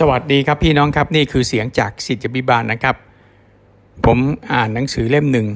สวัสดีครับพี่น้องครับนี่คือเสียงจากสิทธิบิบาลนะครับ ผมอ่านหนังสือเล่มหนึ่ง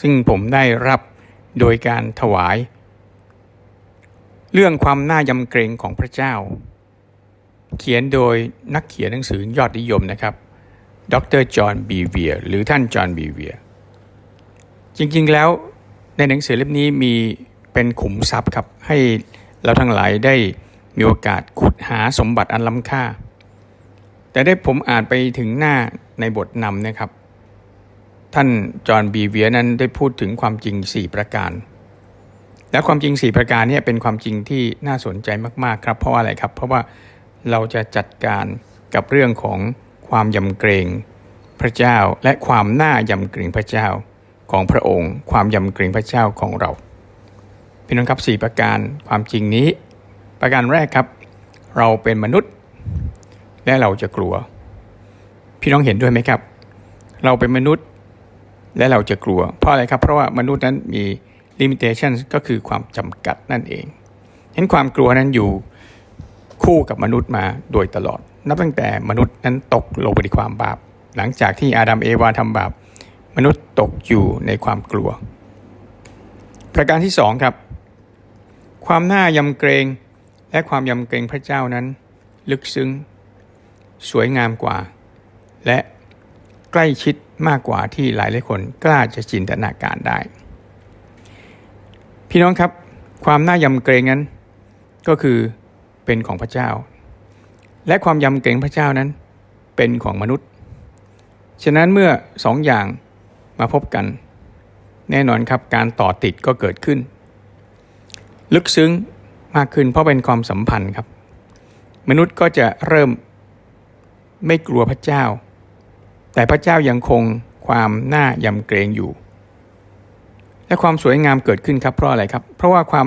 ซึ่งผมได้รับโดยการถวาย เรื่องความน่ายำเกรงของพระเจ้า เขียนโดยนักเขียนหนังสือยอดนิยมนะครับ ดรจอห์นบีเวียหรือท่านจอห์นบีเวียจริงๆแล้วในหนังสือเล่มนี้มีเป็นขุมทรัพย์ครับให้เราทั้งหลายได้มีโอกาสขุดหาสมบัติอันล้ำค่า แต่ได้ผมอ่านไปถึงหน้าในบทนำนะครับ ท่านจอห์นบีเวียนั้นได้พูดถึงความจริง 4 ประการ และความจริง 4 ประการนี้เป็นความจริงที่น่าสนใจมากๆครับ เพราะว่าอะไรครับ เพราะว่าเราจะจัดการกับเรื่องของความยำเกรงพระเจ้าและความน่ายำเกรงพระเจ้าของพระองค์ ความยำเกรงพระเจ้าของเราพี่น้องครับ 4 ประการความจริงนี้ ประการแรกครับ เราเป็นมนุษย์ และเราจะกลัว พี่น้องเห็นด้วยไหมครับ เราเป็นมนุษย์และเราจะกลัว เพราะอะไรครับ เพราะว่ามนุษย์นั้นมี limitation ก็คือความจำกัดนั่นเอง เห็นความกลัวนั้นอยู่คู่กับมนุษย์มาโดยตลอด นับตั้งแต่มนุษย์นั้นตกลงไปในความบาป หลังจากที่อาดัมเอวาทำบาป มนุษย์ตกอยู่ในความกลัว ประการที่สองครับ ความน่ายำเกรงและความยำเกรงพระเจ้านั้น ลึกซึ้ง สวยงามกว่า และใกล้ชิดมากกว่าที่หลายหลายคนกล้าจะจินตนาการได้ พี่น้องครับ ความน่ายำเกรงนั้น ก็คือเป็นของพระเจ้า และความยำเกรงพระเจ้านั้น เป็นของมนุษย์ ฉะนั้นเมื่อสองอย่างมาพบกัน แน่นอนครับการต่อติดก็เกิดขึ้น ลึกซึ้งมากขึ้นเพราะเป็นความสัมพันธ์ครับ มนุษย์ก็จะเริ่ม ไม่กลัวพระเจ้า แต่พระเจ้ายังคงความน่ายำเกรงอยู่ และความสวยงามเกิดขึ้นครับเพราะอะไรครับ เพราะว่าความ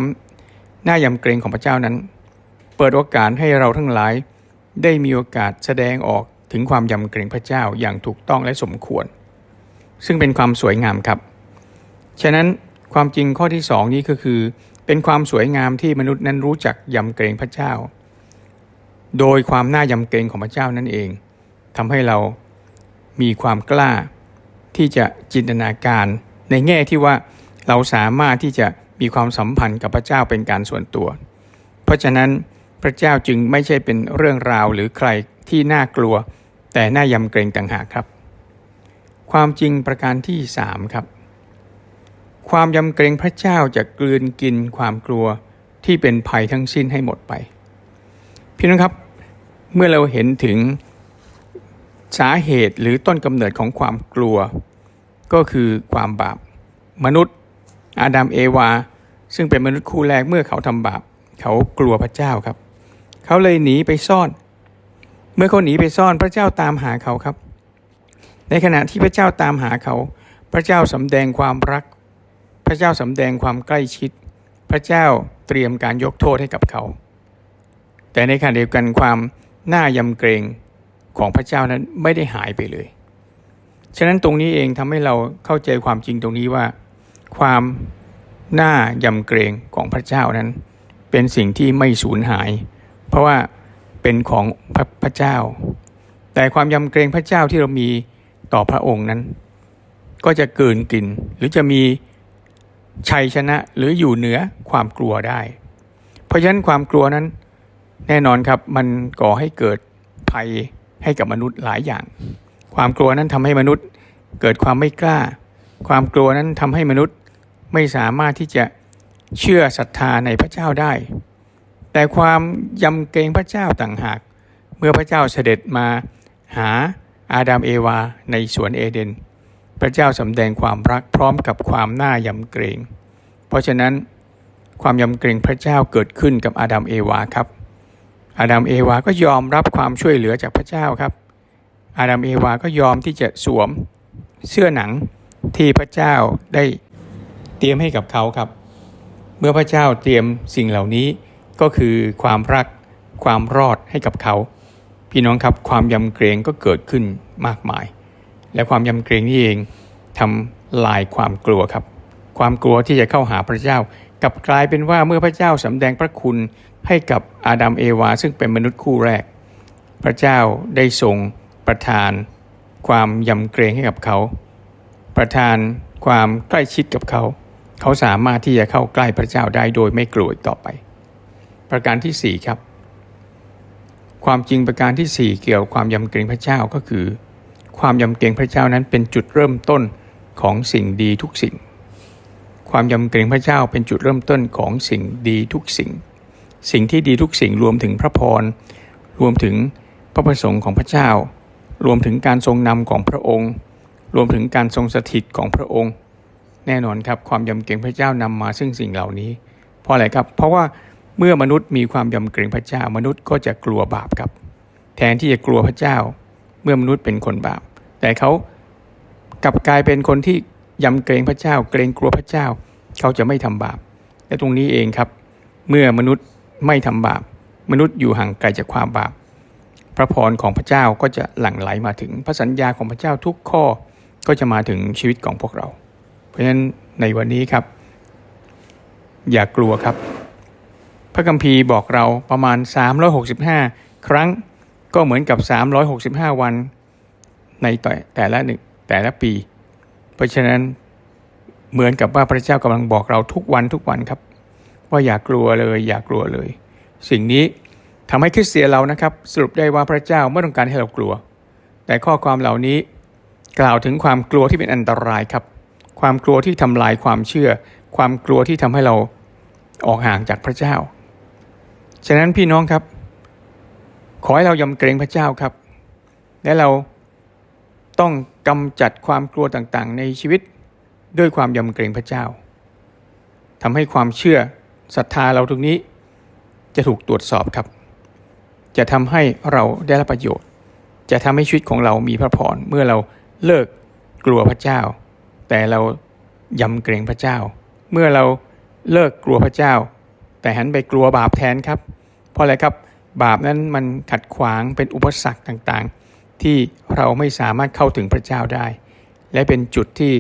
น่ายำเกรงของพระเจ้านั้น เปิดโอกาสให้เราทั้งหลายได้มีโอกาสแสดงออกถึงความยำเกรงพระเจ้าอย่างถูกต้องและสมควร ซึ่งเป็นความสวยงามครับ ฉะนั้นความจริงข้อที่สองนี้ก็คือ เป็นความสวยงามที่มนุษย์นั้นรู้จักยำเกรงพระเจ้า โดยความน่ายำเกรงของพระเจ้านั่นเอง ทำให้เรามีความกล้าที่จะจินตนาการในแง่ที่ว่าเราสามารถที่จะมีความสัมพันธ์กับพระเจ้าเป็นการส่วนตัว เพราะฉะนั้นพระเจ้าจึงไม่ใช่เป็นเรื่องราวหรือใครที่น่ากลัว แต่น่ายำเกรงต่างหากครับ ความจริงประการที่สามครับ ความยำเกรงพระเจ้าจะกลืนกินความกลัวที่เป็นภัยทั้งสิ้นให้หมดไป พี่น้องครับ เมื่อเราเห็นถึง สาเหตุหรือต้นกำเนิดของความกลัว ก็คือความบาป มนุษย์ อาดัมเอวา ซึ่งเป็นมนุษย์คู่แรกเมื่อเขาทำบาป เขากลัวพระเจ้าครับ เขาเลยหนีไปซ่อน เมื่อเขาหนีไปซ่อนพระเจ้าตามหาเขาครับ ในขณะที่พระเจ้าตามหาเขา พระเจ้าสำแดงความรัก พระเจ้าสำแดงความใกล้ชิด พระเจ้าเตรียมการยกโทษให้กับเขา แต่ในขณะเดียวกันความน่ายำเกรง ของพระเจ้านั้นไม่ได้หายไปเลย ฉะนั้นตรงนี้เองทำให้เราเข้าใจความจริงตรงนี้ว่า ความน่ายำเกรงของพระเจ้านั้น เป็นสิ่งที่ไม่สูญหาย เพราะว่าเป็นของพระพระเจ้า แต่ความยำเกรงพระเจ้าที่เรามีต่อพระองค์นั้น ก็จะเกินกินหรือจะมีชัยชนะหรืออยู่เหนือความกลัวได้ เพราะฉะนั้นความกลัวนั้นแน่นอนครับมันก่อให้เกิดภัย ให้กับมนุษย์หลายอย่าง ความกลัวนั้นทำให้มนุษย์เกิดความไม่กล้า ความกลัวนั้นทำให้มนุษย์ไม่สามารถที่จะเชื่อศรัทธาในพระเจ้าได้ แต่ความยำเกรงพระเจ้าต่างหาก เมื่อพระเจ้าเสด็จมาหาอาดัมเอวาในสวนเอเดน พระเจ้าสำแดงความรักพร้อมกับความน่ายำเกรง เพราะฉะนั้นความยำเกรงพระเจ้าเกิดขึ้นกับอาดัมเอวาครับ อาดัมเอวาก็ยอมรับความช่วยเหลือจากพระเจ้าครับ อาดัมเอวาก็ยอมที่จะสวมเสื้อหนังที่พระเจ้าได้เตรียมให้กับเขาครับ เมื่อพระเจ้าเตรียมสิ่งเหล่านี้ก็คือความรักความรอดให้กับเขา พี่น้องครับความยำเกรงก็เกิดขึ้นมากมาย และความยำเกรงนี่เองทำลายความกลัวครับ ความกลัวที่จะเข้าหาพระเจ้า กลับกลายเป็นว่าเมื่อพระเจ้าสำแดงพระคุณให้กับอาดัมเอวา ซึ่งเป็นมนุษย์คู่แรก พระเจ้าได้ทรงประทาน ความยำเกรงให้กับเขา ประทานความใกล้ชิดกับเขา เขาสามารถที่จะเข้าใกล้พระเจ้าได้โดยไม่กลัวต่อไป ประการที่ 4 ครับ ความจริงประการที่ 4 เกี่ยวกับความยำเกรงพระเจ้าก็คือ ความยำเกรงพระเจ้านั้นเป็นจุดเริ่มต้นของสิ่งดีทุกสิ่ง ความยำเกรงพระเจ้าเป็นจุดเริ่มต้นของสิ่งดีทุกสิ่ง สิ่งที่ดีทุกสิ่งรวมถึงพระพร รวมถึงพระประสงค์ของพระเจ้า รวมถึงการทรงนำของพระองค์ รวมถึงการทรงสถิตของพระองค์ แน่นอนครับความยำเกรงพระเจ้านำมาซึ่งสิ่งเหล่านี้ เพราะอะไรครับ เพราะว่าเมื่อมนุษย์มีความยำเกรงพระเจ้ามนุษย์ก็จะกลัวบาปครับ แทนที่จะกลัวพระเจ้า เมื่อมนุษย์เป็นคนบาป แต่เขากลับกลายเป็นคนที่ ยำเกรงพระเจ้า เกรงกลัวพระเจ้า เขาจะไม่ทำบาป และตรงนี้เองครับ เมื่อมนุษย์ไม่ทำบาป มนุษย์อยู่ห่างไกลจากความบาป พระพรของพระเจ้าก็จะหลั่งไหลมาถึงพระสัญญาของพระเจ้าทุกข้อก็จะมาถึงชีวิตของพวกเรา เพราะฉะนั้นในวันนี้ครับ อย่ากลัวครับ พระคัมภีร์บอกเราประมาณ 365 ครั้งก็เหมือนกับ 365 วันในแต่แต่ละหนึ่งแต่ละปี เพราะฉะนั้นเหมือนกับว่าพระเจ้ากำลังบอกเราทุกวันทุกวันครับ ว่าอย่ากลัวเลย อย่ากลัวเลย สิ่งนี้ทำให้คริสเตียนเรานะครับ สรุปได้ว่าพระเจ้าไม่ต้องการให้เรากลัว แต่ข้อความเหล่านี้กล่าวถึงความกลัวที่เป็นอันตรายครับ ความกลัวที่ทำลายความเชื่อ ความกลัวที่ทำให้เราออกห่างจากพระเจ้า ฉะนั้นพี่น้องครับ ขอให้เรายำเกรงพระเจ้าครับ และเรา ต้องกำจัดความกลัวต่างๆ ในชีวิตด้วยความยำเกรงพระเจ้าทำให้ความเชื่อศรัทธาเราตรงนี้ จะถูกตรวจสอบครับ จะทำให้เราได้รับประโยชน์ จะทำให้ชีวิตของเรามีพระพรเมื่อเราเลิกกลัวพระเจ้า แต่เรายำเกรงพระเจ้า เมื่อเราเลิกกลัวพระเจ้า แต่หันไปกลัวบาปแทนครับ เพราะอะไรครับบาปนั้นมันขัดขวางเป็นอุปสรรคต่างๆ ที่เราไม่สามารถเข้าถึงพระเจ้าได้ และเป็นจุดที่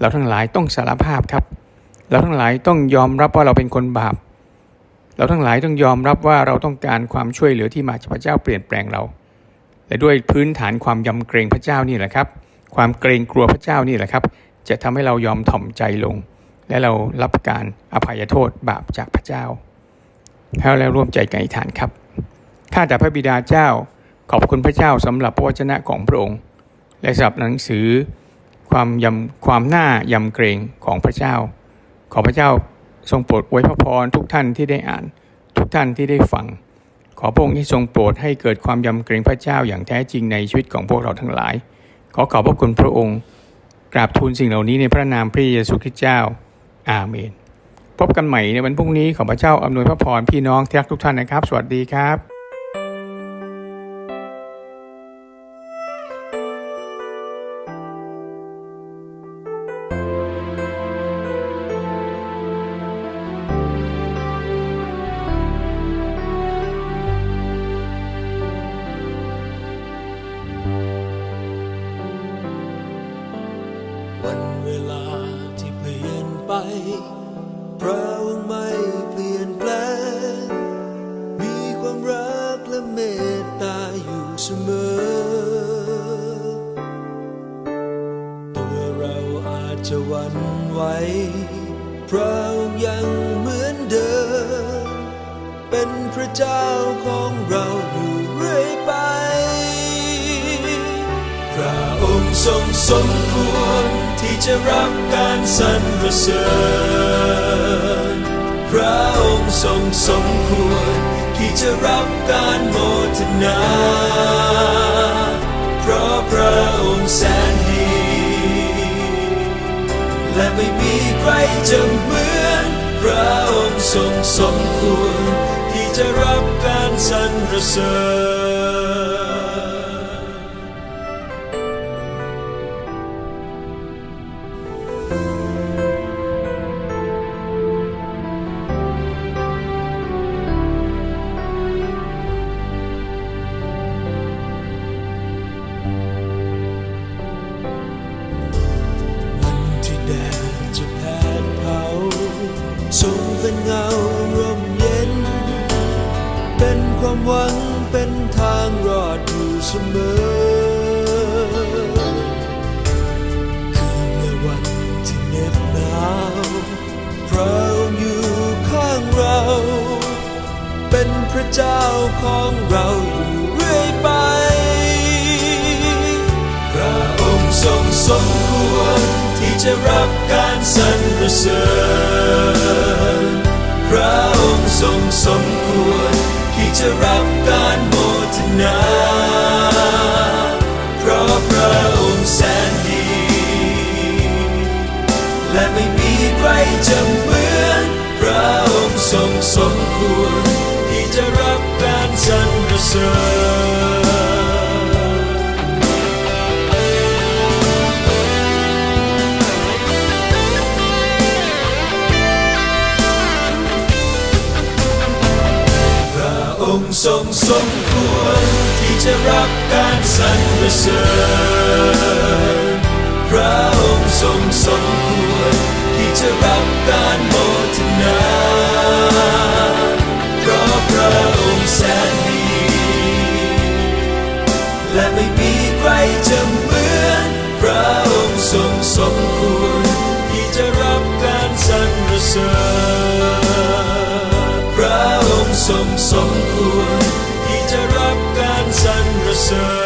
เราทั้งหลายต้องสารภาพครับ เราทั้งหลายต้องยอมรับว่าเราเป็นคนบาป เราทั้งหลายต้องยอมรับว่าเราต้องการความช่วยเหลือที่มาจากพระเจ้าเปลี่ยนแปลงเราและด้วยพื้นฐานความยำเกรงพระเจ้านี่แหละครับ ความเกรงกลัวพระเจ้านี่แหละครับ จะทำให้เรายอมถ่อมใจลง และเรารับการอภัยโทษบาปจากพระเจ้าให้เราร่วมใจกันอธิษฐานครับข้าแต่พระบิดาเจ้า ขอบคุณพระเจ้าสำหรับพระวจนะของพระองค์ และสำหรับหนังสือความยำความน่ายำเกรงของพระเจ้า ขอพระเจ้าทรงโปรดอวยพระพรทุกท่านที่ได้อ่าน ทุกท่านที่ได้ฟัง ขอพระองค์ที่ทรงโปรดให้เกิดความยำเกรงพระเจ้าอย่างแท้จริงในชีวิตของพวกเราทั้งหลาย ขอขอบพระคุณพระองค์ กราบทูลสิ่งเหล่านี้ในพระนามพระเยซูคริสต์เจ้า อาเมน พบกันใหม่ในวันพรุ่งนี้ขอพระเจ้าอำนวยพระพรพี่น้องที่รักทุกท่านนะครับ สวัสดีครับ พระองค์ยังเหมือนเดิม เป็นพระเจ้าของเราอยู่เรื่อยไป พระองค์ทรงสมควรที่จะรับการสรรเสริญ พระองค์ทรงสมควรที่จะรับการโมทนา เพราะพระองค์แสนดี และไม่มี รจะเหมือนพระองค์ทรงสมควรที่จะรับการสรรเสริญ นทางรอดอยู่เสมอ คืนและวันที่เหน็บหนาวพระองค์อยู่ข้างเรา เป็นพระเจ้าของเราอยู่เรื่อยไป พระองค์ทรงสมควรที่จะรับการสรรเสริญพระองค์ทรงสมควร ที่จะรับการโมทนา เพราะพระองค์แสนดี และไม่มีใครจะเหมือนพระองค์ทรงสมควร ที่จะรับการสรรเสริญ งค์ทรงสมควรที่จะรับการสรรเสริญพระองค์ทรงสม ควรที่จะรับการสรรเสริญ